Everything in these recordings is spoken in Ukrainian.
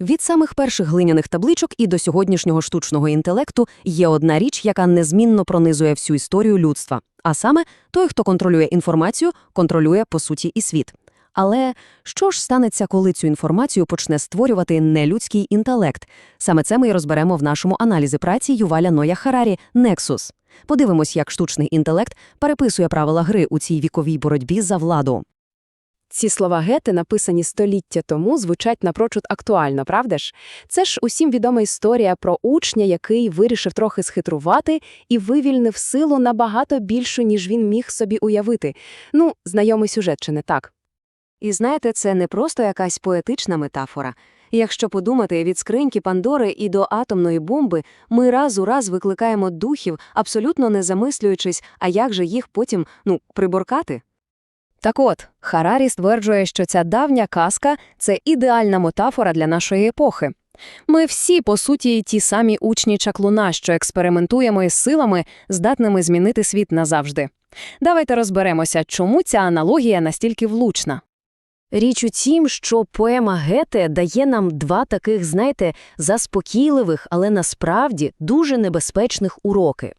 Від самих перших глиняних табличок і до сьогоднішнього штучного інтелекту є одна річ, яка незмінно пронизує всю історію людства. А саме, той, хто контролює інформацію, контролює, по суті, і світ. Але що ж станеться, коли цю інформацію почне створювати нелюдський інтелект? Саме це ми і розберемо в нашому аналізі праці Юваля Ноя Харарі «Нексус». Подивимось, як штучний інтелект переписує правила гри у цій віковій боротьбі за владу. Ці слова Гете, написані століття тому, звучать напрочуд актуально, правда ж? Це ж усім відома історія про учня, який вирішив трохи схитрувати і вивільнив силу набагато більшу, ніж він міг собі уявити. Ну, знайомий сюжет, чи не так? І знаєте, це не просто якась поетична метафора. Якщо подумати, від скриньки Пандори і до атомної бомби ми раз у раз викликаємо духів, абсолютно не замислюючись, а як же їх потім, ну, приборкати? Так от, Харарі стверджує, що ця давня казка – це ідеальна метафора для нашої епохи. Ми всі, по суті, ті самі учні чаклуна, що експериментуємо із силами, здатними змінити світ назавжди. Давайте розберемося, чому ця аналогія настільки влучна. Річ у тім, що поема Гете дає нам два таких, знаєте, заспокійливих, але насправді дуже небезпечних уроки.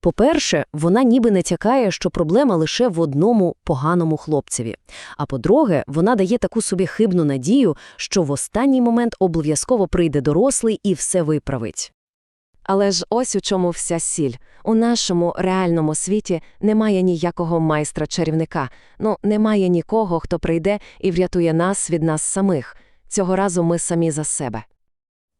По-перше, вона ніби не тякає, що проблема лише в одному поганому хлопцеві. А по-друге, вона дає таку собі хибну надію, що в останній момент обов'язково прийде дорослий і все виправить. Але ж ось у чому вся сіль. У нашому реальному світі немає ніякого майстра-чарівника, ну, немає нікого, хто прийде і врятує нас від нас самих. Цього разу ми самі за себе.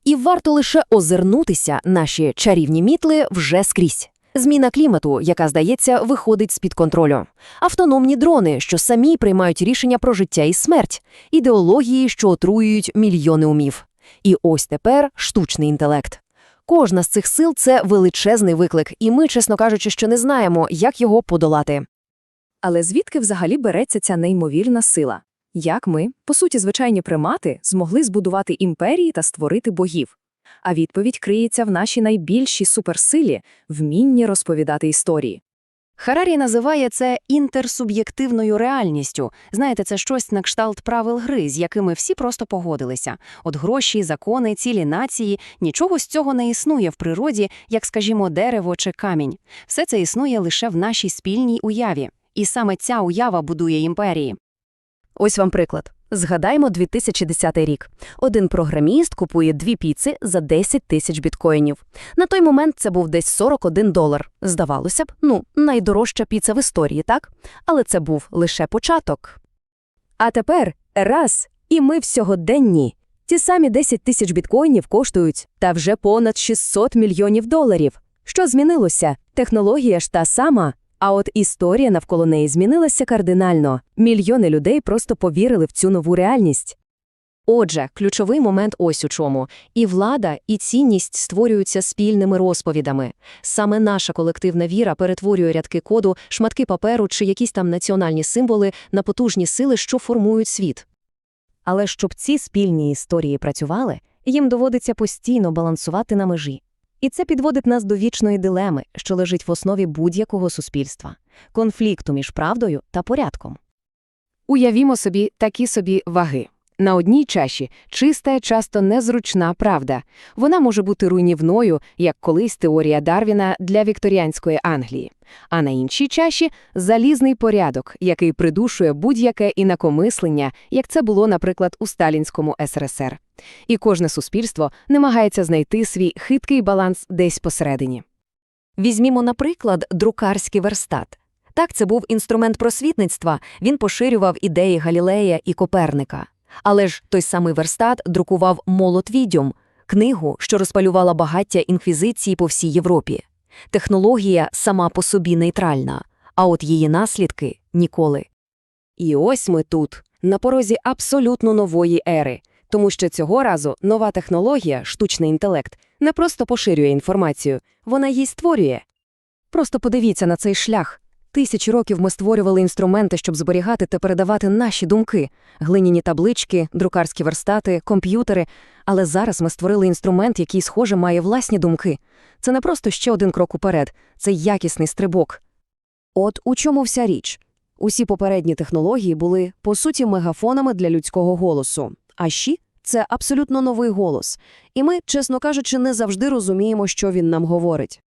І варто лише озирнутися, наші чарівні мітли вже скрізь. Зміна клімату, яка, здається, виходить з-під контролю. Автономні дрони, що самі приймають рішення про життя і смерть. Ідеології, що отруюють мільйони умів. І ось тепер штучний інтелект. Кожна з цих сил – це величезний виклик, і ми, чесно кажучи, що не знаємо, як його подолати. Але звідки взагалі береться ця неймовірна сила? Як ми, по суті, звичайні примати, змогли збудувати імперії та створити богів? А відповідь криється в нашій найбільшій суперсилі – вмінні розповідати історії. Харарі називає це інтерсуб'єктивною реальністю. Знаєте, це щось на кшталт правил гри, з якими всі просто погодилися. От гроші, закони, цілі нації – нічого з цього не існує в природі, як, скажімо, дерево чи камінь. Все це існує лише в нашій спільній уяві. І саме ця уява будує імперії. Ось вам приклад. Згадаймо 2010 рік. Один програміст купує дві піци за 10 тисяч біткоїнів. На той момент це був десь 41 долар. Здавалося б, ну, найдорожча піца в історії, так? Але це був лише початок. А тепер раз, і ми в сьогоденні. Ті самі 10 тисяч біткоїнів коштують, та вже понад 600 мільйонів доларів. Що змінилося? Технологія ж та сама. А от історія навколо неї змінилася кардинально. Мільйони людей просто повірили в цю нову реальність. Отже, ключовий момент ось у чому. І влада, і цінність створюються спільними розповідами. Саме наша колективна віра перетворює рядки коду, шматки паперу чи якісь там національні символи на потужні сили, що формують світ. Але щоб ці спільні історії працювали, їм доводиться постійно балансувати на межі. І це підводить нас до вічної дилеми, що лежить в основі будь-якого суспільства – конфлікту між правдою та порядком. Уявімо собі такі собі ваги. На одній чаші чиста, часто незручна правда. Вона може бути руйнівною, як колись теорія Дарвіна для вікторіанської Англії. А на іншій чаші залізний порядок, який придушує будь-яке інакомислення, як це було, наприклад, у сталінському СРСР. І кожне суспільство намагається знайти свій хиткий баланс десь посередині. Візьмімо, наприклад, друкарський верстат. Так, це був інструмент просвітництва, він поширював ідеї Галілея і Коперника. Але ж той самий верстат друкував «Молот відьом» – книгу, що розпалювала багаття інквізиції по всій Європі. Технологія сама по собі нейтральна, а от її наслідки – ніколи. І ось ми тут, на порозі абсолютно нової ери, тому що цього разу нова технологія, штучний інтелект, не просто поширює інформацію, вона її створює. Просто подивіться на цей шлях. Тисячі років ми створювали інструменти, щоб зберігати та передавати наші думки – глиняні таблички, друкарські верстати, комп'ютери. Але зараз ми створили інструмент, який, схоже, має власні думки. Це не просто ще один крок уперед, це якісний стрибок. От у чому вся річ. Усі попередні технології були, по суті, мегафонами для людського голосу. А щі – Це абсолютно новий голос. І ми, чесно кажучи, не завжди розуміємо, що він нам говорить.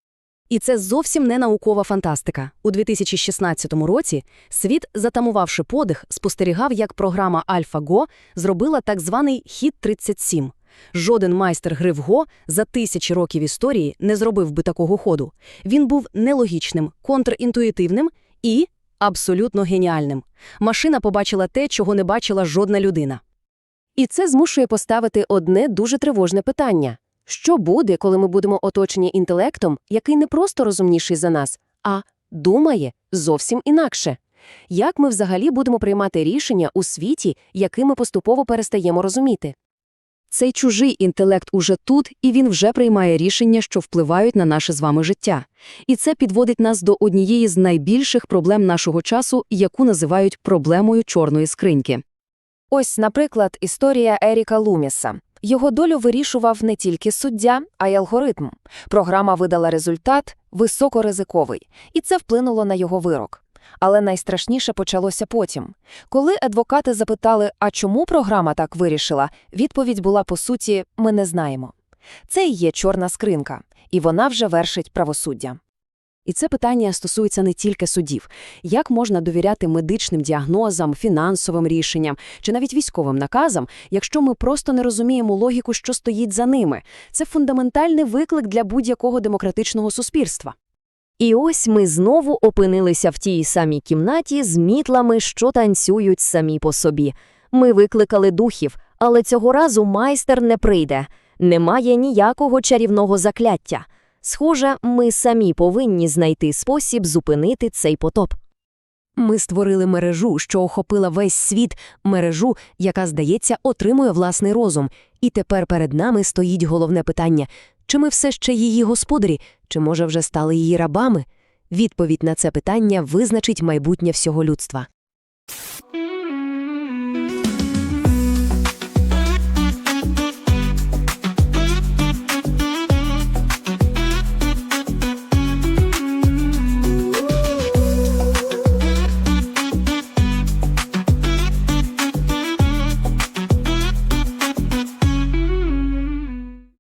І це зовсім не наукова фантастика. У 2016 році світ, затамувавши подих, спостерігав, як програма AlphaGo зробила так званий «Хід 37». Жоден майстер гри в Го за тисячі років історії не зробив би такого ходу. Він був нелогічним, контрінтуїтивним і абсолютно геніальним. Машина побачила те, чого не бачила жодна людина. І це змушує поставити одне дуже тривожне питання. Що буде, коли ми будемо оточені інтелектом, який не просто розумніший за нас, а думає зовсім інакше? Як ми взагалі будемо приймати рішення у світі, який ми поступово перестаємо розуміти? Цей чужий інтелект уже тут, і він вже приймає рішення, що впливають на наше з вами життя. І це підводить нас до однієї з найбільших проблем нашого часу, яку називають проблемою чорної скриньки. Ось, наприклад, історія Еріка Луміса. Його долю вирішував не тільки суддя, а й алгоритм. Програма видала результат високоризиковий, і це вплинуло на його вирок. Але найстрашніше почалося потім. Коли адвокати запитали, а чому програма так вирішила, відповідь була по суті «ми не знаємо». Це і є чорна скринка, і вона вже вершить правосуддя. І це питання стосується не тільки судів. Як можна довіряти медичним діагнозам, фінансовим рішенням чи навіть військовим наказам, якщо ми просто не розуміємо логіку, що стоїть за ними? Це фундаментальний виклик для будь-якого демократичного суспільства. І ось ми знову опинилися в тій самій кімнаті з мітлами, що танцюють самі по собі. Ми викликали духів, але цього разу майстер не прийде. Немає ніякого чарівного закляття. Схоже, ми самі повинні знайти спосіб зупинити цей потоп. Ми створили мережу, що охопила весь світ, мережу, яка, здається, отримує власний розум. І тепер перед нами стоїть головне питання – чи ми все ще її господарі, чи, може, вже стали її рабами? Відповідь на це питання визначить майбутнє всього людства.